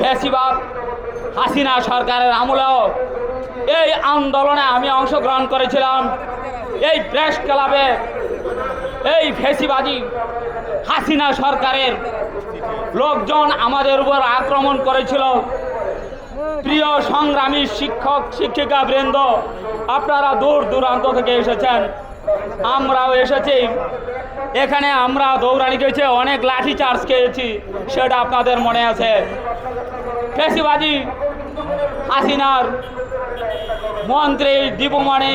ফেসিবাদ হাসিনা সরকারের আমলেও এই আন্দোলনে আমি অংশগ্রহণ করেছিলাম। এই প্রেস ক্লাবে এই ফেসিবাদী হাসিনা সরকারের লোকজন আমাদের উপর আক্রমণ করেছিল। প্রিয় সংগ্রামী শিক্ষক শিক্ষিকা বৃন্দ আপনারা দূর দূরান্ত থেকে এসেছেন। আমরাও এসেছি। এখানে আমরা দৌড়ানি খেয়েছি অনেক লাঠি চার্জ খেয়েছি সেটা আপনাদের মনে আছে। ফেসিবাদী হাসিনার মন্ত্রী দীপুমণি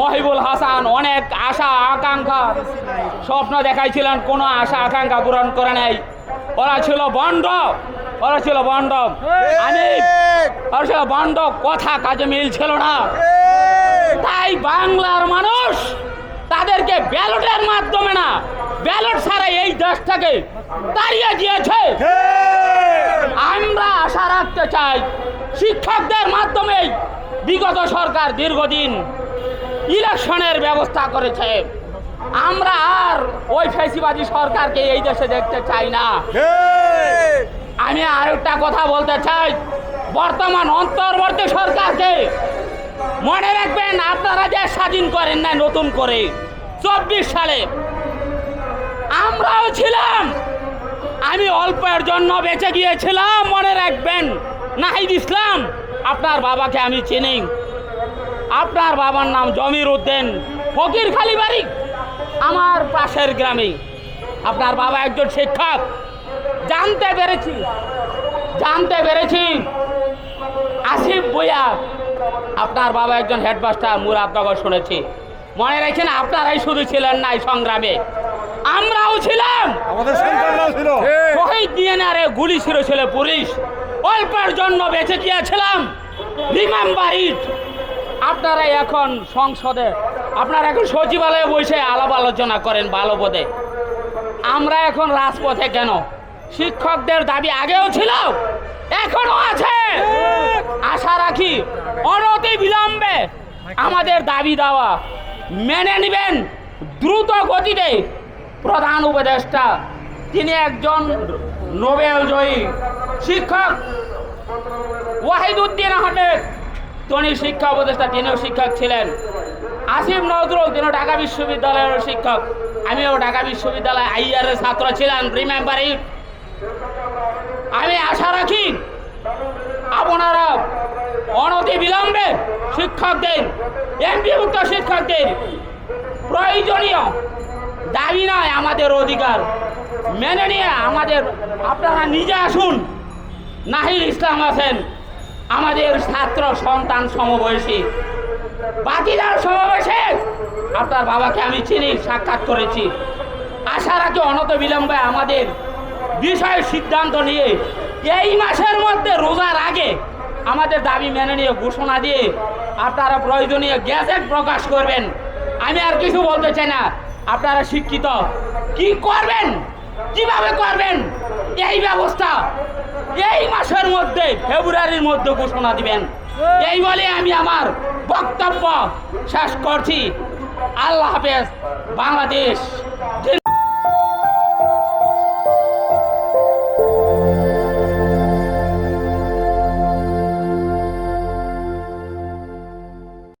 মহিবুল হাসান অনেক আশা আকাঙ্ক্ষা স্বপ্ন দেখাইছিলেন কোনো আশা আকাঙ্ক্ষা পূরণ করে নাই। ওরা ছিল বন্ড ওরা ছিল বন্ড আমি ওরা ছিল বন্ড কথা কাজে মিল ছিল না তাই বাংলার মানুষ তাদেরকে ব্যালটের মাধ্যমে না ব্যালট ছাড়া এই দেশটাকে তাড়িয়ে দিয়েছে। আমরা আশা রাখতে চাই শিক্ষকদের মাধ্যমেই বিগত সরকার দীর্ঘদিন ইলেকশনের ব্যবস্থা করেছে। আমরা আর ওই ফেসিবাদী সরকারকে এই দেশে দেখতে চাই না। আমি আরেকটা কথা বলতে চাই বর্তমান অন্তর্বর্তী সরকারকে মনে রাখবেন আপনারা যে স্বাধীন করেন না নতুন করে। সালে আমরাও ছিলাম। আমি অল্পের জন্য বেঁচে গিয়েছিলাম, মনে রাখবেন। নাহিদ ইসলাম, আপনার বাবাকে আমি চিনি। আপনার বাবার নাম জমির উদ্দিন। ফকির খালি বাড়ি, আমার পাশের গ্রামে। আপনার বাবা একজন শিক্ষক। জানতে পেরেছি জানতে পেরেছি। আসিফ বইয়া আপনার বাবা একজন হেডমাস্টার মুরাদনগর শুনেছি। মনে রেখেন আপনারাই শুধু ছিলেন নাই সংগ্রামে। আমরাও ছিলাম। আমাদের সন্তানরাও ছিল। শহীদ গুলি ছিল পুলিশ। অল্পের জন্য বেঁচে গিয়েছিলাম। Remember it. আপনারা এখন সংসদে আপনারা এখন সচিবালয়ে বসে আলাপ আলোচনা করেন ভালো পদে। আমরা এখন রাজপথে কেন? শিক্ষকদের দাবি আগেও ছিল এখনও আছে। আশা রাখি অনতি বিলম্বে আমাদের দাবি দেওয়া মেনে নেবেন। দ্রুত গতিতে প্রধান উপদেষ্টা, তিনি একজন নোবেল জয়ী শিক্ষক। ওয়াহিদুদ্দিন আহমেদ, তিনি শিক্ষা উপদেষ্টা, তিনিও শিক্ষক ছিলেন। আসিফ নজরুল, তিনিও ঢাকা বিশ্ববিদ্যালয়ের শিক্ষক। আমিও ঢাকা বিশ্ববিদ্যালয় আইয়ার ছাত্র ছিলাম রিমেম্বার ইট আমি আশা রাখি আপনারা অনতি বিলম্বে শিক্ষকদের এমপিভুক্ত শিক্ষকদের প্রয়োজনীয় দাবি নয়, আমাদের অধিকার। মেনে নিয়ে আমাদের, আপনারা নিজে আসুন। নাহিল ইসলাম আছেন, আমাদের ছাত্র সন্তান সমবয়সী। বাকিদার সমাবেশে আপনার বাবাকে আমি চিনি, সাক্ষাৎ করেছি। আশা রাখি অনত বিলম্বে আমাদের বিষয় সিদ্ধান্ত নিয়ে এই মাসের মধ্যে রোজার আগে আমাদের দাবি মেনে নিয়ে ঘোষণা দিয়ে আপনারা প্রয়োজনীয় গ্যাজেট প্রকাশ করবেন। আমি আর কিছু বলতে চাই না। আপনারা শিক্ষিত। কি করবেন? কীভাবে করবেন? এই ব্যবস্থা এই মাসের মধ্যে, ফেব্রুয়ারির মধ্যে ঘোষণা দিবেন। এই বলে আমি আমার বক্তব্য শেষ করছি। আল্লাহ হাফেজ, বাংলাদেশ।